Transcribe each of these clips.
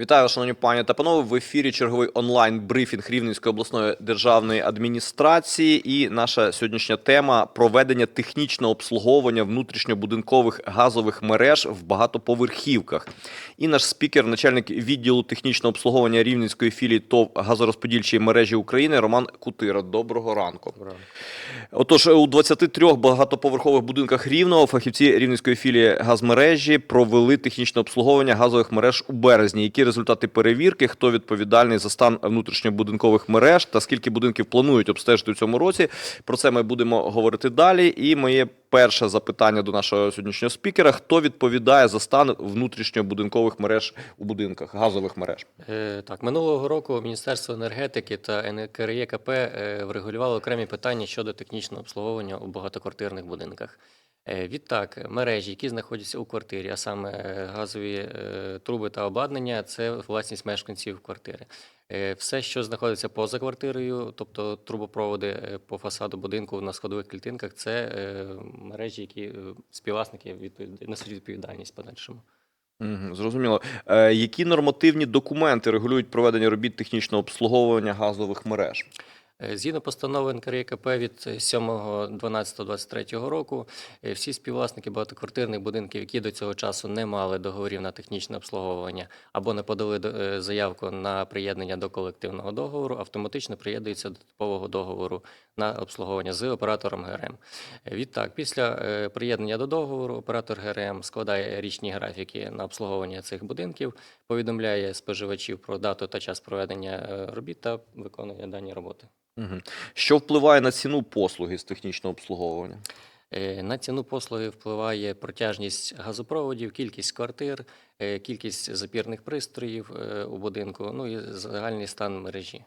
Вітаю, шановні пані та панове. В ефірі черговий онлайн брифінг Рівненської обласної державної адміністрації. І наша сьогоднішня тема проведення технічного обслуговування внутрішньобудинкових газових мереж в багатоповерхівках. І наш спікер, начальник відділу технічного обслуговування Рівненської філії ТОВ газорозподільчої мережі України Роман Кутира. Доброго ранку. Отож, у 23 багатоповерхових будинках Рівного фахівці Рівненської філії газмережі провели технічне обслуговування газових мереж у березні. Які результати перевірки? Хто відповідальний за стан внутрішньобудинкових мереж та скільки будинків планують обстежити у цьому році? Про це ми будемо говорити далі. І моє перше запитання до нашого сьогоднішнього спікера: хто відповідає за стан внутрішньобудинкових мереж у будинках, газових мереж? Е, Так, минулого року Міністерство енергетики та НКРЄКП е, врегулювали окремі питання щодо технічного обслуговування у багатоквартирних будинках. Е, Відтак, мережі, які знаходяться у квартирі, а саме е, газові е, труби та обладнання, це власність мешканців квартири. Все, що знаходиться поза квартирою, тобто трубопроводи по фасаду будинку на сходових клітинках, це мережі, які співвласники відповід- несуть відповідальність подальшому. Угу, зрозуміло. Які нормативні документи регулюють проведення робіт технічного обслуговування газових мереж? Е, Згідно постанови НКРЄКП від 7.12.23 року, е, всі співвласники багатоквартирних будинків, які до цього часу не мали договорів на технічне обслуговування або не подали е, заявку на приєднання до колективного договору, автоматично приєднуються до типового договору на обслуговування з оператором ГРМ. Е, Відтак, після е, приєднання до договору, оператор ГРМ складає річні графіки на обслуговування цих будинків, повідомляє споживачів про дату та час проведення е, робіт та виконує дані роботи. Угу. Що впливає на ціну послуги з технічного обслуговування? Е, На ціну послуги впливає протяжність газопроводів, кількість квартир, е, кількість запірних пристроїв е, у будинку, ну і загальний стан мережі.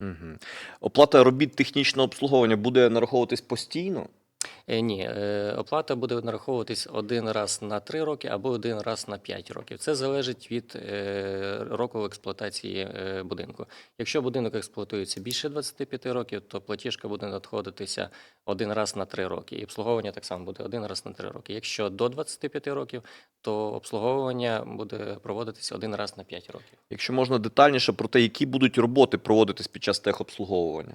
Угу. Оплата робіт технічного обслуговування буде нараховуватись постійно? Е, Ні, е, оплата буде нараховуватись один раз на 3 роки або один раз на 5 років. Це залежить від е, року експлуатації будинку. Якщо будинок експлуатується більше 25 років, то платіжка буде надходитися один раз на 3 роки. І обслуговування так само буде один раз на 3 роки. Якщо до 25 років, то обслуговування буде проводитись один раз на 5 років. Якщо можна детальніше про те, які будуть роботи проводитись під час техобслуговування?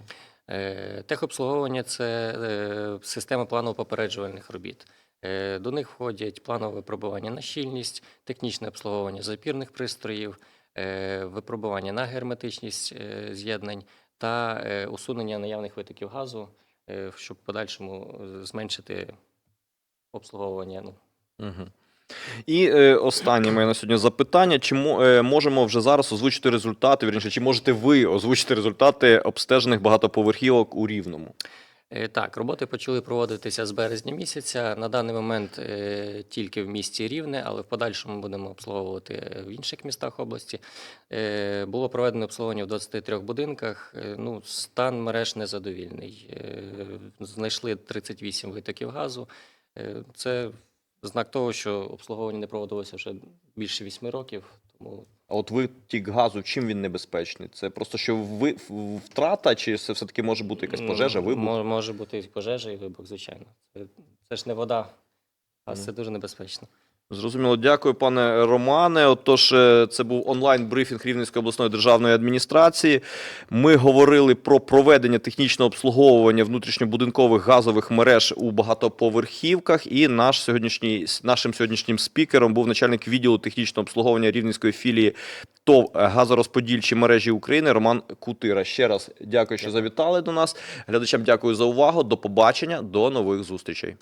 Е, Техобслуговування це е, система планово-попереджувальних робіт. Е, До них входять планове випробування на щільність, технічне обслуговування запірних пристроїв, випробування на герметичність з'єднань та усунення наявних витоків газу, щоб в подальшому зменшити обслуговування. Угу. І е, останнє моє на сьогодні запитання: чи е, можемо вже зараз озвучити результати? Вірніше, чи можете ви озвучити результати обстежених багатоповерхівок у Рівному? Е, Так, роботи почали проводитися з березня місяця. На даний момент е, тільки в місті Рівне, але в подальшому будемо обслуговувати в інших містах області. Було проведено обслуговування в 23 будинках. Ну, стан мереж незадовільний. Знайшли 38 витоків газу. Це знак того, що обслуговування не проводилося вже більше вісьми років. Тому А от витік газу, чим він небезпечний? Це просто що ви втрата, чи це все-таки може бути якась пожежа, вибух? Може, може бути і пожежа і вибух, звичайно. Це, це ж не вода, а це дуже небезпечно. Зрозуміло, дякую, пане Романе. Отож, е, це був онлайн брифінг Рівненської обласної державної адміністрації. Ми говорили про проведення технічного обслуговування внутрішньобудинкових газових мереж у багатоповерхівках. І наш сьогоднішній нашим сьогоднішнім спікером був начальник відділу технічного обслуговування Рівненської філії ТОВ газорозподільчі мережі України Роман Кутира. Ще раз дякую, що завітали до нас. Глядачам дякую за увагу. До побачення, до нових зустрічей.